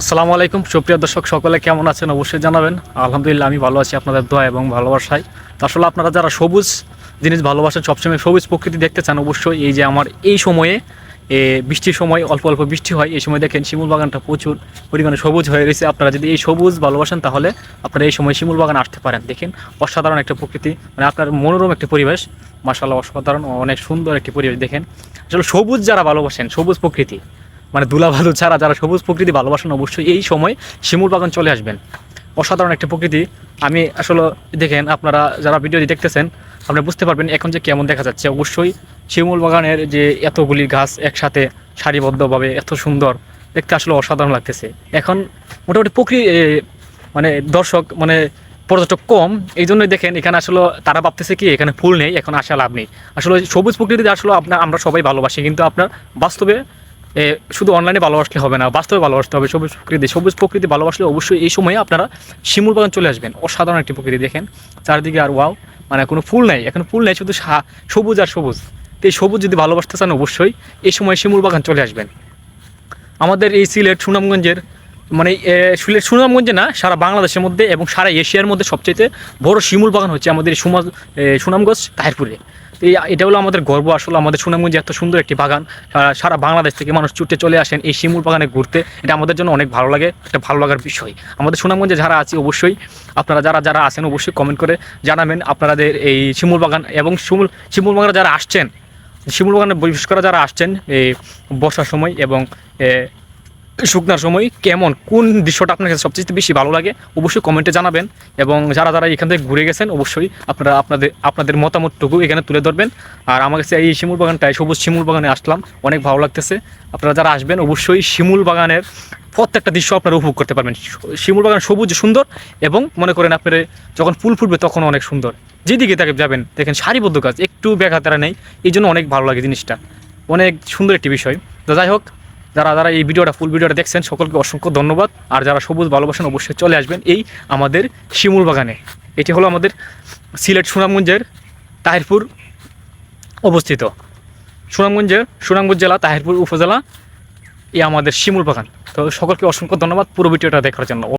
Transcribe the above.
আসসালামু আলাইকুম। সুপ্রিয় দর্শক সকলে কেমন আছেন? অবশ্যই জানাবেন। আলহামদুলিল্লাহ আমি ভালো আছি আপনাদের দোয়া এবং ভালোবাসায়। আসলে আপনারা যারা সবুজ জিনিস ভালোবাসেন সবসময় সবুজ প্রকৃতি দেখতে চান অবশ্যই এই যে আমার এই সময়ে এ, বৃষ্টির সময় অল্প অল্প বৃষ্টি হয় এই সময় দেখেন শিমুল বাগানটা প্রচুর পরিমাণে সবুজ হয়ে রয়েছে। আপনারা যদি এই সবুজ ভালোবাসেন তাহলে আপনারা এই সময় শিমুল বাগান আসতে পারেন। দেখেন অসাধারণ একটা প্রকৃতি মানে আপনার মনোরম একটা পরিবেশ। মাসাল্লাহ অসাধারণ অনেক সুন্দর একটি পরিবেশ। দেখেন আসলে সবুজ যারা ভালোবাসেন সবুজ প্রকৃতি মানে দুলাভালু ছাড়া যারা সবুজ প্রকৃতি ভালোবাসেন অবশ্যই এই সময় শিমুল বাগান চলে আসবেন। অসাধারণ একটা প্রকৃতি। আমি আসলে দেখেন আপনারা যারা ভিডিওটি দেখতেছেন আপনারা বুঝতে পারবেন এখন যে কেমন দেখা যাচ্ছে। অবশ্যই শিমুল বাগানের যে এতগুলি গাছ একসাথে সারিবদ্ধভাবে এত সুন্দর, দেখতে আসলে অসাধারণ লাগতেছে। এখন মোটামুটি প্রকৃতি মানে দর্শক মানে পর্যটক কম। এই জন্যই দেখেন এখানে আসলে তারা ভাবতেছে কি, এখানে ফুল নেই, এখন আসা লাভ নেই। আসলে সবুজ প্রকৃতিতে আসলে আপনার, আমরা সবাই ভালোবাসি, কিন্তু আপনার বাস্তবে শুধু অনলাইনে ভালোবাসলে হবে না, বাস্তবে ভালোবাসতে হবে, সবুজ প্রকৃতি সবুজ প্রকৃতি ভালোবাসলে অবশ্যই এই সময়ে আপনারা শিমুল বাগান চলে আসবেন। অসাধারণ একটি প্রকৃতি দেখেন। চারদিকে আর ওয়াও মানে কোনো ফুল নাই, এখন ফুল নেই, শুধু সবুজ আর সবুজ। তো এই সবুজ যদি ভালোবাসতে চান অবশ্যই এই সময় শিমুল বাগান চলে আসবেন। আমাদের এই সিলেট সুনামগঞ্জের মানে সিলেট সুনামগঞ্জে না, সারা বাংলাদেশের মধ্যে এবং সারা এশিয়ার মধ্যে সবচেয়ে বড় শিমুল বাগান হচ্ছে আমাদের সুনামগঞ্জ, তাহিরপুরে। এই এটা হলো আমাদের গর্ব। আসলে আমাদের সুনামগঞ্জে এত সুন্দর একটি বাগান। সারা- বাংলাদেশ থেকে মানুষ ছুটে চলে আসেন এই শিমুল বাগানে ঘুরতে। এটা আমাদের জন্য অনেক ভালো লাগে, একটা ভালো লাগার বিষয়। আমাদের সুনামগঞ্জে যারা আছে, অবশ্যই আপনারা যারা যারা আছেন, অবশ্যই কমেন্ট করে জানাবেন আপনাদের এই শিমুল বাগান এবং শিমুল শিমুল বাগানে যারা আসছেন, শিমুল বাগানে বিশেষ করে যারা আসছেন, এই বর্ষার সময় এবং শুকনার সময় কেমন, কোন দৃশ্যটা আপনার কাছে সবচেয়ে বেশি ভালো লাগে, অবশ্যই কমেন্টে জানাবেন এবং যারা যারা এখান থেকে ঘুরে গেছেন, অবশ্যই আপনারা আপনাদের আপনাদের মতামতটুকু এখানে তুলে ধরবেন। আর আমার কাছে এই শিমুল বাগানটায়, সবুজ শিমুল বাগানে আসলাম, অনেক ভালো লাগতেছে। আপনারা যারা আসবেন, অবশ্যই শিমুল বাগানের প্রত্যেকটা দৃশ্য আপনারা উপভোগ করতে পারবেন। শিমুল বাগান সবুজ, সুন্দর এবং মনে করেন আপনার যখন ফুল ফুটবে তখন অনেক সুন্দর। যেদিকে তাকে যাবেন, দেখেন সারিবদ্ধ কাজ একটু ব্যাঘাতারা নেই, এই জন্য অনেক ভালো লাগে জিনিসটা। অনেক সুন্দর একটি বিষয়। তো যাই হোক যারা যারা এই ভিডিওটা ফুল ভিডিওটা দেখছেন, সকলকে অসংখ্য ধন্যবাদ। আর যারা সবুজ ভালোবাসেন, অবশ্যই চলে আসবেন এই আমাদের শিমুল বাগানে। এটি হলো আমাদের সিলেট সুনামগঞ্জের তাহিরপুর অবস্থিত। সুনামগঞ্জের, সুনামগঞ্জ জেলা, তাহিরপুর উপজেলা, এই আমাদের শিমুল বাগান। তো সকলকে অসংখ্য ধন্যবাদ পুরো ভিডিওটা দেখার জন্য।